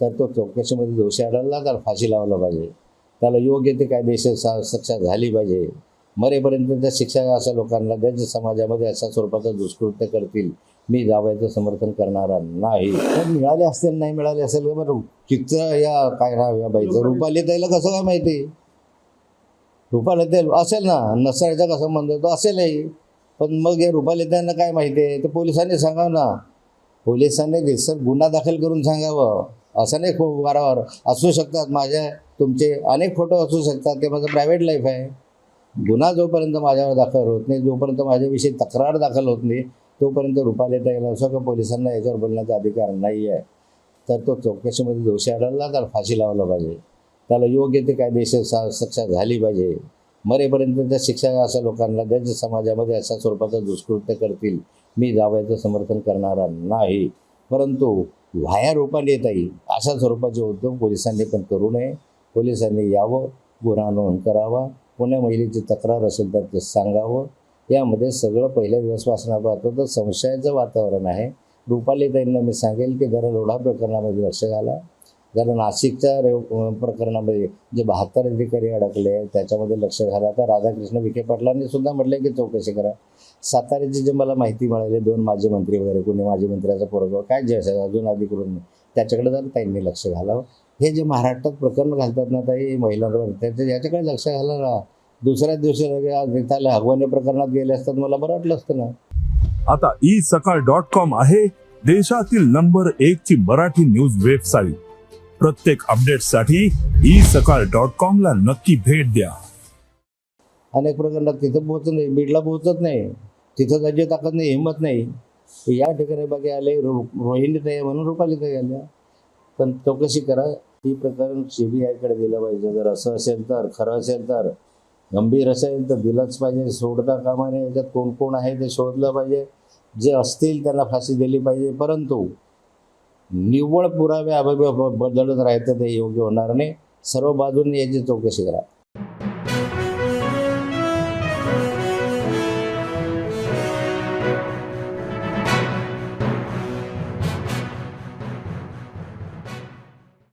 तर तो चौकशीमध्ये दोषी आढळला तर फाशी लावला पाहिजे. त्याला योग्य ते कायदेशीर सा शिक्षा झाली पाहिजे. मरेपर्यंत त्या शिक्षा अशा लोकांना ज्यांच्या समाजामध्ये अशा स्वरूपाचं दुष्कृत्य करतील. मी जावयाचं समर्थन करणारा नाही. पण मिळाले असतील नाही मिळाले असेल बरं किचं या काय नाव या बाईचं? रुपाली त्याला कसं काय माहिती? रुपाले ते असेल ना नसण्याचा का संबंध तो असेलही. पण मग या रुपाली त्यांना काय माहिती आहे? ते पोलिसांनी सांगावं ना. पोलिसांनी रिसर गुन्हा दाखल करून सांगावं. असं नाही खूप वारंवार असू शकतात माझ्या तुमचे अनेक फोटो असू शकतात ते माझं प्रायव्हेट लाईफ आहे. गुन्हा जोपर्यंत माझ्यावर दाखल होत नाही जोपर्यंत माझ्याविषयी तक्रार दाखल होत नाही तोपर्यंत रुपा देता येईल असं का पोलिसांना याच्यावर बोलण्याचा अधिकार नाही आहे तर तो चौकशीमध्ये दोषी आढळला तर फाशी लावला पाहिजे. त्याला योग्य ते कायदेशीर सा शिक्षा झाली पाहिजे. मरेपर्यंत त्या शिक्षा अशा लोकांना ज्या समाजामध्ये अशा स्वरूपाचं दुष्कृत्य करतील. मी जावयाचं समर्थन करणारा नाही. परंतु व्हाया रूपाने येता येईल अशा स्वरूपाचे उद्योग पोलिसांनी पण करू नये. पोलिसांनी यावं गुन्हा नोंद करावा कोण्या महिलेची तक्रार असेल तर ते सांगावं. यामध्ये सगळं पहिल्या दिवसपासून पाहतो तर संशयाचं वातावरण आहे. रुपाली ताईंना मी सांगेल की जरा लोढा प्रकरणामध्ये लक्ष घाला. जर नाशिकच्या रे- प्रकरणामध्ये जे बहात्तर अधिकारी अडकले त्याच्यामध्ये लक्ष घाला. तर राधाकृष्ण विखे पाटलांनी सुद्धा म्हटलं की चौकशी करा. साताऱ्याची जे मला माहिती मिळाली दोन माजी मंत्री वगैरे कोणी माजी मंत्र्याचा पोरगाव काय जे असेल अजून अधिकृत नाही. त्याच्याकडे जर ताईंनी लक्ष घालावं. हे जे महाराष्ट्रात प्रकरण घालतात ना ताई महिलांवर त्याच्या याच्याकडे लक्ष घाला ना. दुसऱ्याच दिवशी लगे त्याला हगवणे प्रकरणात गेले असतात मला बरं वाटलं असतं ना. आता ई सकाळ डॉट कॉम आहे देशातील नंबर एक ची मराठी न्यूज वेबसाईट. प्रत्येक अपडेटसाठी ई सकाळ डॉट कॉम ला नक्की भेट द्या. अनेक प्रकरणात तिथं पोहोचत नाही बीडला पोहोचत नाही तिथं त्याची ताकद नाही हिंमत नाही. या ठिकाणी बाकी आले रो रोहिणी ताई म्हणून रुपाली ताई आल्या. पण चौकशी करा ही प्रकरण सी बी आयकडे दिलं पाहिजे. जर असं असेल तर खरं असेल तर गंभीर असेल तर दिलंच पाहिजे. सोडता कामा नये याच्यात कोण कोण आहे ते शोधलं पाहिजे. जे असतील त्यांना फाशी दिली पाहिजे. परंतु निव्वळ पुरावे अभावी बदलत राहायचं ते योग्य होणार नाही. सर्व बाजूंनी याची चौकशी करा.